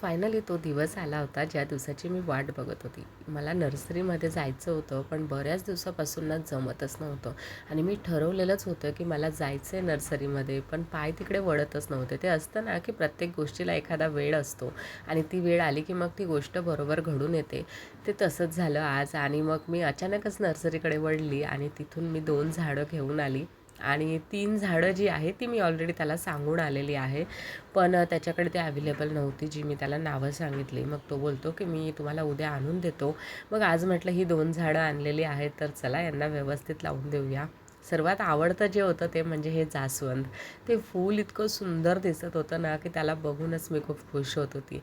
Finally तो दिवस आला होता ज्या दिवसाची मी वाट बघत होती. मला नर्सरीमध्ये जायचं होतं पण बऱ्याच दिवसापासून ना जमतच नव्हतं. आणि मी ठरवलेलंच होतं की मला जायचं आहे नर्सरीमध्ये पण पाय तिकडे वळतच नव्हते. ते असतं ना की प्रत्येक गोष्टीला एखादा वेळ असतो आणि ती वेळ आली की मग ती गोष्ट बरोबर घडून येते. ते तसंच झालं आज आणि मग मी अचानकच नर्सरीकडे वळली आणि तिथून मी दोन झाडं घेऊन आली. आणि तीन झाडं जी आहे ती मी ऑलरेडी त्याला सांगून आलेली आहे. पण त्याच्याकडे ती अवेलेबल नव्हती जी मी त्याला नावं सांगितली. मग तो बोलतो की मी तुम्हाला उद्या आणून देतो. मग आज म्हटलं ही दोन झाडं आणलेली आहेत तर चला यांना व्यवस्थित लावून देऊया. सर्वात आवडतं जे होतं ते म्हणजे हे जास्वंद. ते फूल इतकं सुंदर दिसत होतं ना की त्याला बघूनच मी खूप खुश होत होती.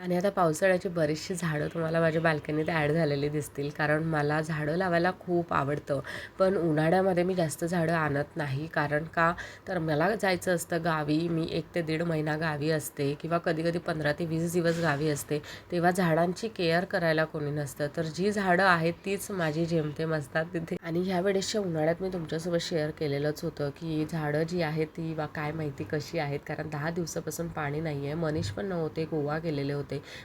आणि आता पावसाळ्याची बरीचशी झाडं तुम्हाला माझ्या बाल्कनीत ॲड झालेली दिसतील कारण मला झाडं लावायला खूप आवडतं. पण उन्हाळ्यामध्ये मी जास्त झाडं आणत नाही कारण का? तर मला जायचं असतं गावी. मी एक ते दीड महिना गावी असते किंवा कधी कधी पंधरा ते वीस दिवस गावी असते. तेव्हा झाडांची केअर करायला कोणी नसतं. तर जी झाडं आहेत तीच माझी जेमतेम असतात तिथे. आणि ह्या वेळेसच्या उन्हाळ्यात मी तुमच्यासोबत शेअर केलेलंच होतं की झाडं जी आहेत ती वा काय माहिती कशी आहेत? कारण दहा दिवसापासून पाणी नाही आहे मनीष पण नव्हते गोवा गेलेले होते.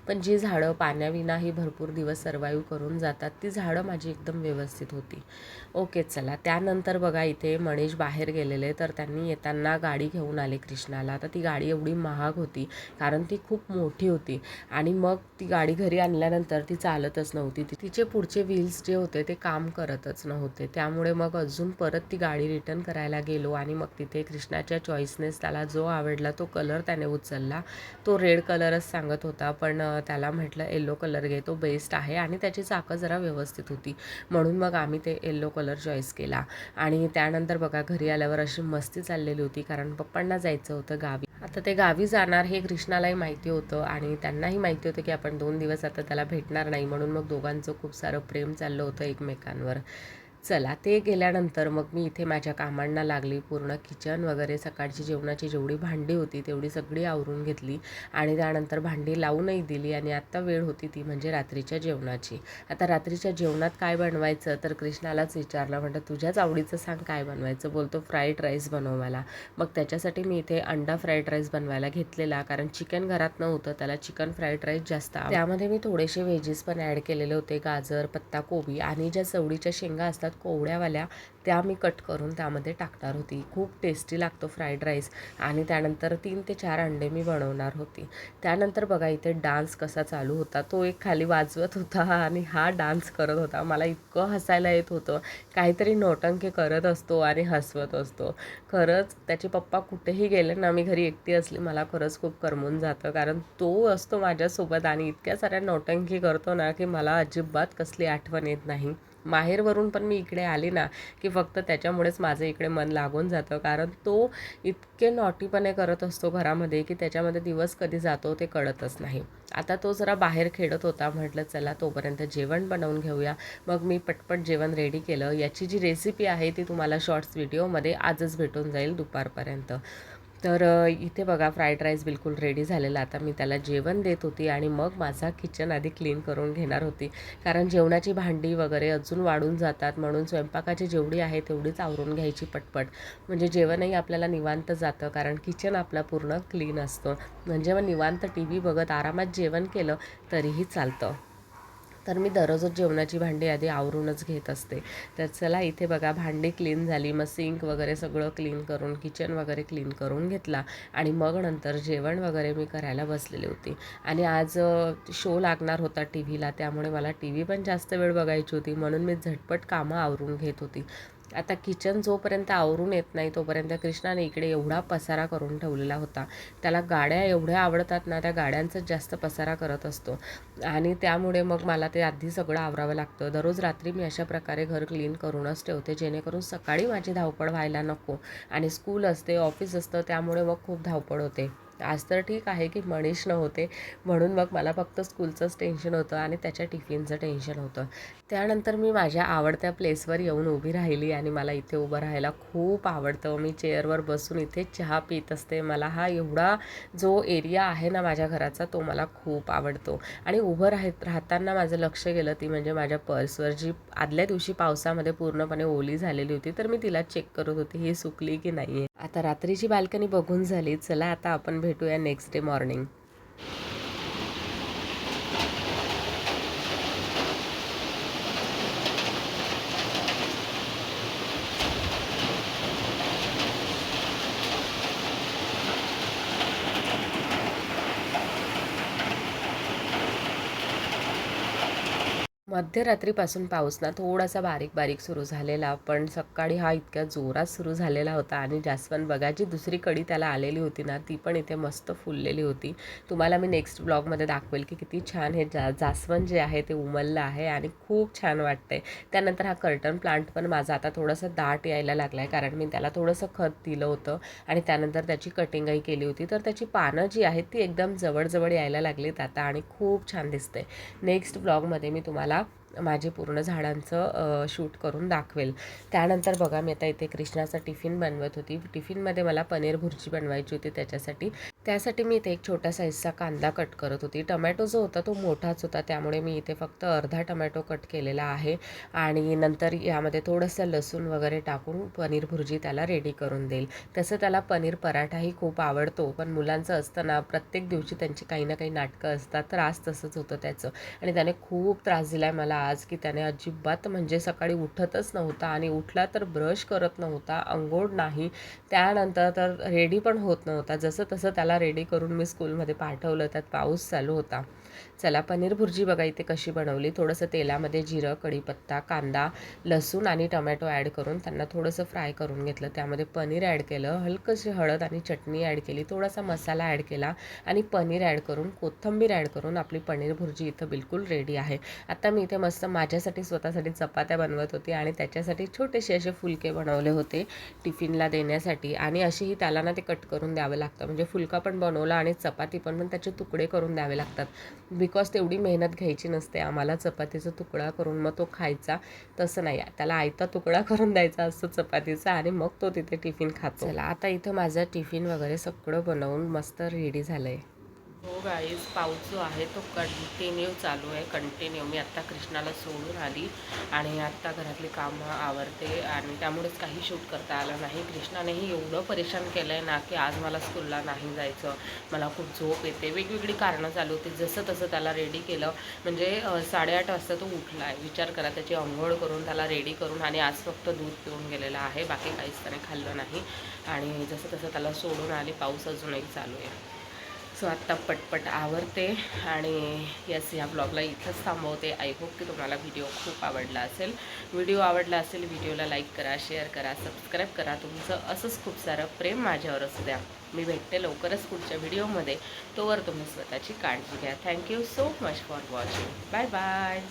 पण जी झाडं पाण्याविनाही भरपूर दिवस सर्वाईव्ह करून जातात ती झाडं माझी एकदम व्यवस्थित होती. ओके चला. त्यानंतर बघा इथे मनीष बाहेर गेलेले तर त्यांनी येताना गाडी घेऊन आले कृष्णाला. तर ती गाडी एवढी महाग होती कारण ती खूप मोठी होती. आणि मग ती गाडी घरी आणल्यानंतर ती चालतच नव्हती. ती तिचे पुढचे व्हील्स जे होते ते काम करतच नव्हते. त्यामुळे मग अजून परत ती गाडी रिटर्न करायला गेलो आणि मग तिथे कृष्णाच्या चॉईसनेस त्याला जो आवडला तो कलर त्याने उचलला. तो रेड कलरच सांगत होता. पण त्याला म्हटलं येल्लो कलर घे तो बेस्ट आहे आणि त्याची चाकं जरा व्यवस्थित होती. म्हणून मग आम्ही ते येल्लो कलर चॉईस केला. आणि त्यानंतर बघा घरी आल्यावर अशी मस्ती चाललेली होती कारण पप्पांना जायचं होतं गावी. आता ते गावी जाणार हे कृष्णालाही माहिती होतं आणि त्यांनाही माहिती होतं की आपण दोन दिवस आता त्याला भेटणार नाही म्हणून मग दोघांचं खूप सारं प्रेम चाललं होतं एकमेकांवर. चला ते गेल्यानंतर मग मी इथे माझ्या कामांना लागली पूर्ण किचन वगैरे सकाळची जेवणाची जेवढी भांडी होती तेवढी सगळी आवरून घेतली आणि त्यानंतर भांडी लावूनही दिली आणि आत्ता वेळ होती ती म्हणजे रात्रीच्या जेवणाची. आता रात्रीच्या जेवणात काय बनवायचं? तर कृष्णालाच विचारलं म्हणतं तुझ्याच आवडीचं सांग काय बनवायचं? बोलतो फ्राईड राईस बनव मला. मग त्याच्यासाठी मी इथे अंडा फ्राईड राईस बनवायला घेतलेला कारण चिकन घरात नव्हतं त्याला चिकन फ्राईड राईस जास्त त्यामध्ये मी थोडेसे व्हेजेस पण ॲड केलेले होते गाजर पत्ता कोबी आणि ज्या चवळीच्या शेंगा असतात कोवड्यावाल्या त्या मी कट करून त्यामध्ये टाकणार होती. खूप टेस्टी लागतो फ्राईड राईस आणि त्यानंतर तीन ते चार अंडे मी बनवणार होती. त्यानंतर बघा इथे डान्स कसा चालू होता. तो एक खाली वाजवत होता आणि हा डान्स करत होता. मला इतकं हसायला येत होतं. काहीतरी नोटंके करत असतो आणि हसवत असतो. खरंच त्याचे पप्पा कुठेही गेले ना मी घरी एकटी असली मला खरंच खूप करमून जातं. कारण तो असतो माझ्यासोबत आणि इतक्या साऱ्या नोटंकी करतो ना की मला अजिबात कसली आठवण येत नाही. माहेरवरून पण मी इकडे आले ना की फक्त त्याच्यामुळेच माझं इकडे मन लागून जातं. कारण तो इतके नॉटीपणे करत असतो घरामध्ये की त्याच्यामध्ये दिवस कधी जातो ते कळतच नाही. आता तो जरा बाहेर खेळत होता म्हटलं चला तोपर्यंत जेवण बनवून घेऊया. मग मी पटपट जेवण रेडी केलं. याची जी रेसिपी आहे ती तुम्हाला शॉर्ट्स व्हिडिओमध्ये आजच भेटून जाईल दुपारपर्यंत. तर इथे बघा फ्राईड राईस बिलकुल रेडी झालेला. आता मी त्याला जेवण देत होती आणि मग माझा किचन आधी क्लीन करून घेणार होती. कारण जेवणाची भांडी वगैरे अजून वाढून जातात. म्हणून स्वयंपाकाची जेवढी आहे तेवढीच आवरून घ्यायची पटपट. म्हणजे जेवणही आपल्याला निवांत जातं. कारण किचन आपला पूर्ण क्लीन असतं. म्हणजे मग निवांत टी व्ही बघत आरामात जेवण केलं तरीही चालतं. तर मी दररोजच जेवणाची भांडी आधी आवरूनच घेत असते. तर चला इथे बघा भांडी क्लीन झाली. मग सिंक वगैरे सगळं क्लीन करून किचन वगैरे क्लीन करून घेतला. आणि मग नंतर जेवण वगैरे मी करायला बसलेले होते. आणि आज शो लागणार होता टी व्हीला त्यामुळे मला टी व्ही पण जास्त वेळ बघायची होती. म्हणून मी झटपट कामं आवरून घेत होती. आता किचन जोपर्यंत आवरून येत नाही तोपर्यंत कृष्णाने इकडे एवढा पसारा करून ठेवलेला होता. त्याला गाड्या एवढ्या आवडतात ना त्या गाड्यांचाच जास्त पसारा करत असतो. आणि त्यामुळे मग मला ते आधी सगळं आवरावं लागतं. दररोज रात्री मी अशा प्रकारे घर क्लीन करूनच ठेवते जेणेकरून सकाळी माझी धावपळ व्हायला नको. आणि स्कूल असते ऑफिस असतं त्यामुळे मग खूप धावपळ होते. आज तर ठीक आहे की मनीष नव्हते म्हणून मग मला फक्त स्कूलचंच टेन्शन होतं आणि त्याच्या टिफिनचं टेन्शन होतं. त्यानंतर मी माझ्या आवडत्या प्लेसवर येऊन उभी राहिली आणि मला इथे उभं राहायला खूप आवडतं. मी चेअरवर बसून इथे चहा पित असते. मला हा एवढा जो एरिया आहे ना माझ्या घराचा तो मला खूप आवडतो. आणि उभं राहत राहताना माझं लक्ष गेलं ती म्हणजे माझ्या पर्सवर जी आदल्या दिवशी पावसामध्ये पूर्णपणे ओली झालेली होती तर मी तिला चेक करत होते ही सुकली की नाही आहे आता रात्रीची बाल्कनी बघून झाली. चला आता आपण भेटूया नेक्स्ट डे मॉर्निंग मध्यरात्रीपासून पाऊस ना थोडासा बारीक बारीक सुरू झालेला पण सकाळी हा इतक्या जोरात सुरू झालेला होता आणि जास्वंद बघा जी दुसरी कडी त्याला आलेली होती ना ती पण इथे मस्त फुललेली होती. तुम्हाला मी नेक्स्ट ब्लॉगमध्ये दाखवेल की किती छान हे जा जास्वंद जे आहे ते उमललं आहे आणि खूप छान वाटतंय. त्यानंतर हा कर्टन प्लांट पण माझा आता थोडंसं दाट यायला लागला आहे कारण मी त्याला थोडंसं खत दिलं होतं आणि त्यानंतर त्याची कटिंगही केली होती. तर त्याची पानं जी आहेत ती एकदम जवळजवळ यायला लागलीत आता आणि खूप छान दिसते नेक्स्ट ब्लॉगमध्ये मी तुम्हाला माझे पूर्ण झाडांचं शूट करून दाखवेल. त्यानंतर बघा मी आता इथे कृष्णाचा टिफिन बनवत होती. टिफिनमध्ये मला पनीर भुर्जी बनवायची होती त्याच्यासाठी त्यासाठी मी इथे एक छोटा साईजचा कांदा कट करत होती. टमॅटो जो होता तो मोठाच होता. त्यामुळे मी इथे फक्त अर्धा टमॅटो कट केलेला आहे. आणि नंतर यामध्ये थोडंसं लसूण वगैरे टाकून पनीर भुर्जी त्याला रेडी करून देईल. तसं त्याला पनीर पराठाही खूप आवडतो. पण मुलांचं असताना प्रत्येक दिवशी त्यांची काही ना काही नाटकं असतात. त्रास तसंच होतं त्याचं. आणि त्याने खूप त्रास दिला आहे मला आज की त्याने अजिबात म्हणजे सकाळी उठतच नव्हता आणि उठला तर ब्रश करत नव्हता अंघोळ नाही. त्यानंतर तर रेडी पण होत नव्हता. जसं तसं त्याला रेडी करून मी स्कूलमध्ये पाठवलं. त्यात पाऊस चालू होता. चला पनीर भुर्जी बघा इथे कशी बनवली. थोडंसं तेलामध्ये जिरं कढीपत्ता कांदा लसूण आणि टमॅटो ॲड करून त्यांना थोडंसं फ्राय करून घेतलं. त्यामध्ये पनीर ॲड केलं. हलकंशी हळद आणि चटणी ॲड केली. थोडासा मसाला ॲड केला आणि पनीर ॲड करून कोथिंबीर ॲड करून आपली पनीर भुर्जी इथं बिलकुल रेडी आहे. आता मी इथे मस्त माझ्यासाठी स्वतःसाठी चपात्या बनवत होती आणि त्याच्यासाठी छोटेसे असे फुलके बनवले होते टिफिनला देण्यासाठी आणि अशीही त्याला ना ते कट करून द्यावं लागतं. म्हणजे फुलका पण बनवला आणि चपाती पण पण त्याचे तुकडे करून द्यावे लागतात. बिकॉज तेवढी मेहनत घ्यायची नसते. आम्हाला चपातीचा तुकडा करून मग तो खायचा तसं नाही. त्याला आयता तुकडा करून द्यायचा असतो चपातीचा आणि मग तो तिथे टिफिन खातो. चला आता इथं माझं टिफिन वगैरे सगळं बनवून मस्त रेडी झालं आहे हो गाईज पाऊस जो आहे तो कंटिन्यू चालू आहे. कंटिन्यू मी आत्ता कृष्णाला सोडून आली आणि आत्ता घरातली कामं आवरते आणि त्यामुळेच काही शूट करता आलं नाही. कृष्णानेही एवढं परेशान केलं आहे ना की आज मला स्कूलला नाही जायचं. मला खूप झोप येते. वेगवेगळी कारणं चालू होती. जसं तसं त्याला रेडी केलं. म्हणजे साडेआठ वाजता तो उठला आहे विचार करा त्याची अंघोळ करून त्याला रेडी करून आणि आज फक्त दूध पिऊन गेलेला आहे. बाकी काहीच त्याने खाल्लं नाही. आणि जसं तसं त्याला सोडून आली पाऊस अजूनही चालू आहे. सो आत्ता पटपट आवरते आणि यस ह्या ब्लॉगला इथंच थांबवते. आय होप की तुम्हाला व्हिडिओ खूप आवडला असेल. व्हिडिओ आवडला असेल व्हिडिओला लाईक करा शेअर करा सबस्क्राईब करा. तुमचं असंच खूप सारं प्रेम माझ्यावर असू द्या. मी भेटते लवकरच पुढच्या व्हिडिओमध्ये तोवर तुम्ही स्वतःची काळजी घ्या. Thank you so much for watching bye bye